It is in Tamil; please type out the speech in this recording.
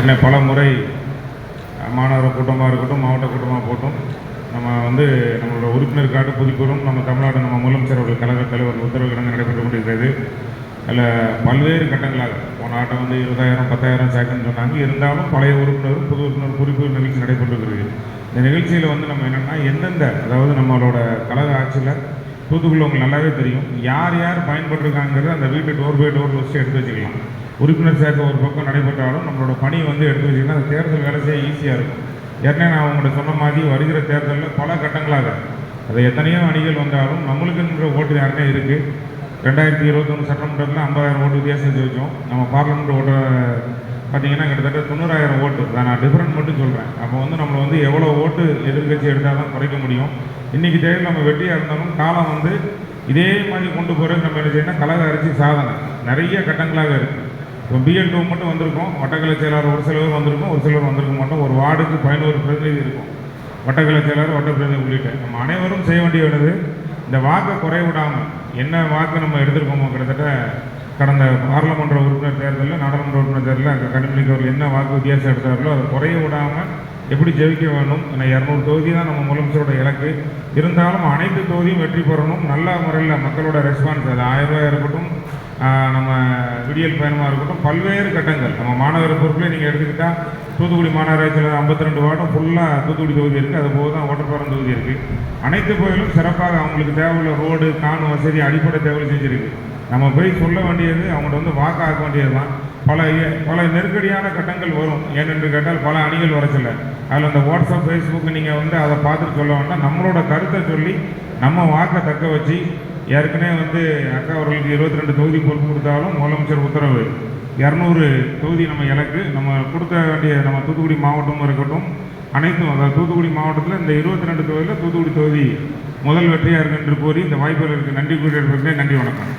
என்னை பல முறை மாநகர கூட்டமாக இருக்கட்டும் மாவட்ட கூட்டமாக போட்டும் நம்ம வந்து நம்மளோட உறுப்பினர் கார்டு புதுப்பிடும் நம்ம தமிழ்நாடு நம்ம முதலமைச்சர் அவர்கள் கழக தலைவர் உத்தரவு கிடங்கு நடைபெற்று கொண்டிருக்கிறது. அதில் பல்வேறு கட்டங்களாக போன ஆட்டம் வந்து இருபதாயிரம் பத்தாயிரம் சேர்க்கணும்னு சொன்னாங்க. இருந்தாலும் பழைய உறுப்பினரும் புது உறுப்பினர் குறிப்பு நிகழ்ச்சி நடைபெற்றிருக்கிறது இந்த நிகழ்ச்சியில் வந்து நம்ம என்னென்னா எந்தெந்த அதாவது நம்மளோட கழக ஆட்சியில் தூத்துக்குள்ள உங்களுக்கு நல்லாவே தெரியும் யார் யார் பயன்பட்டிருக்காங்கிறது அந்த வீட்டு டோர் பை டோர் லிஸ்ட்டு எடுத்து வச்சுக்கலாம். உறுப்பினர் சேர்க்கை ஒரு பக்கம் நடைபெற்றாலும் நம்மளோட பணி வந்து எடுத்து வச்சிங்கன்னா அந்த தேர்தல் வேலை செய்ய ஈஸியாக இருக்கும். ஏற்கனவே நான் உங்கள்கிட்ட சொன்ன மாதிரி வருகிற தேர்தலில் பல கட்டங்களாக அது எத்தனையோ அணிகள் வந்தாலும் நம்மளுக்குன்ற ஓட்டு யாருமே இருக்குது ரெண்டாயிரத்தி இருபத்தொன்று சட்டமன்றத்தில் ஐம்பதாயிரம் ஓட்டு வித்தியாசம் வச்சோம். நம்ம பார்லமெண்ட் ஓட்டை பார்த்தீங்கன்னா கிட்டத்தட்ட தொண்ணூறாயிரம் ஓட்டு. அதை நான் டிஃப்ரெண்ட் மட்டும் சொல்கிறேன் அப்போ வந்து நம்மளை வந்து எவ்வளோ ஓட்டு எதிர்கட்சி எடுத்தால் தான் குறைக்க முடியும். இன்றைக்கி தேர்தல் நம்ம வெட்டியாக இருந்தாலும் காலம் வந்து இதே மாதிரி கொண்டு போகிறது நம்ம என்ன செய்யணும் கலக அரிசி சாதனை. நிறைய கட்டங்களாக இருக்குது இப்போ பிஎல் டூ மட்டும் வந்திருக்கோம். வட்டக்கலை செயலாளர் ஒரு சிலர் வந்திருக்கும் ஒரு சிலர் வந்திருக்க மாட்டோம். ஒரு வார்டுக்கு பதினோரு பிரதிநிதி இருக்கும். வட்டக்கலை செயலாளர் வட்ட பிரதிநிதி உள்ளிட்ட. நம்ம அனைவரும் செய்ய வேண்டியது இந்த வாக்கை குறைய விடாமல் என்ன வாக்கு நம்ம எடுத்திருக்கோமோ கிட்டத்தட்ட கடந்த பாராளுமன்ற உறுப்பினர் தேர்தலில் நாடாளுமன்ற உறுப்பினர் தேர்தலில் அங்கே அவர்கள் என்ன வாக்கு வித்தியாசம் எடுத்தார்களோ அதை குறைய விடாமல் எப்படி ஜெயிக்க வேணும் ஏன்னா இரநூறு தொகுதி தான் நம்ம முதலமைச்சரோட இலக்கு. இருந்தாலும் அனைத்து தொகுதியும் வெற்றி பெறணும். நல்ல முறையில் மக்களோட ரெஸ்பான்ஸ் அது ஆயிரம் ரூபாய் இருக்கட்டும் நம்ம விடியல் பயணமாக இருக்கட்டும் பல்வேறு கட்டங்கள். நம்ம மாநகர பொறுப்பில் நீங்கள் எடுத்துக்கிட்டால் தூத்துக்குடி மாநகராட்சியில் ஐம்பத்தி ரெண்டு வார்டும் ஃபுல்லாக தூத்துக்குடி தொகுதி இருக்குது அது போக தான் ஓட்டப்பாரம் தொகுதி இருக்குது அனைத்து கோயிலும் சிறப்பாக அவங்களுக்கு தேவையுள்ள ரோடு காணும் வசதி அடிப்படை தேவை செஞ்சுருக்கு. நம்ம போய் சொல்ல வேண்டியது அவங்கள்ட்ட வந்து வாக்காக்க வேண்டியது தான் பல பல நெருக்கடியான கட்டங்கள் வரும். ஏனென்று கேட்டால் பல அணிகள் வரச்சில அதில் அந்த வாட்ஸ்அப் ஃபேஸ்புக் நீங்கள் வந்து அதை பார்த்துட்டு சொல்ல வேண்டாம். நம்மளோட கருத்தை சொல்லி நம்ம வாக்கை தக்க வச்சு ஏற்கனவே வந்து அக்கா அவர்களுக்கு இருபத்தி ரெண்டு தொகுதி பொறுப்பு கொடுத்தாலும் முதலமைச்சர் உத்தரவு. இரநூறு தொகுதி நம்ம இலக்கு. நம்ம கொடுக்க வேண்டிய நம்ம தூத்துக்குடி மாவட்டமும் இருக்கட்டும் அனைத்தும் அதாவது தூத்துக்குடி மாவட்டத்தில் இந்த இருபத்தி ரெண்டு தொகுதியில் தூத்துக்குடி தொகுதி முதல் வெற்றியாக இருக்கு என்று இந்த வாய்ப்புகளுக்கு நன்றி கூறி நன்றி வணக்கம்.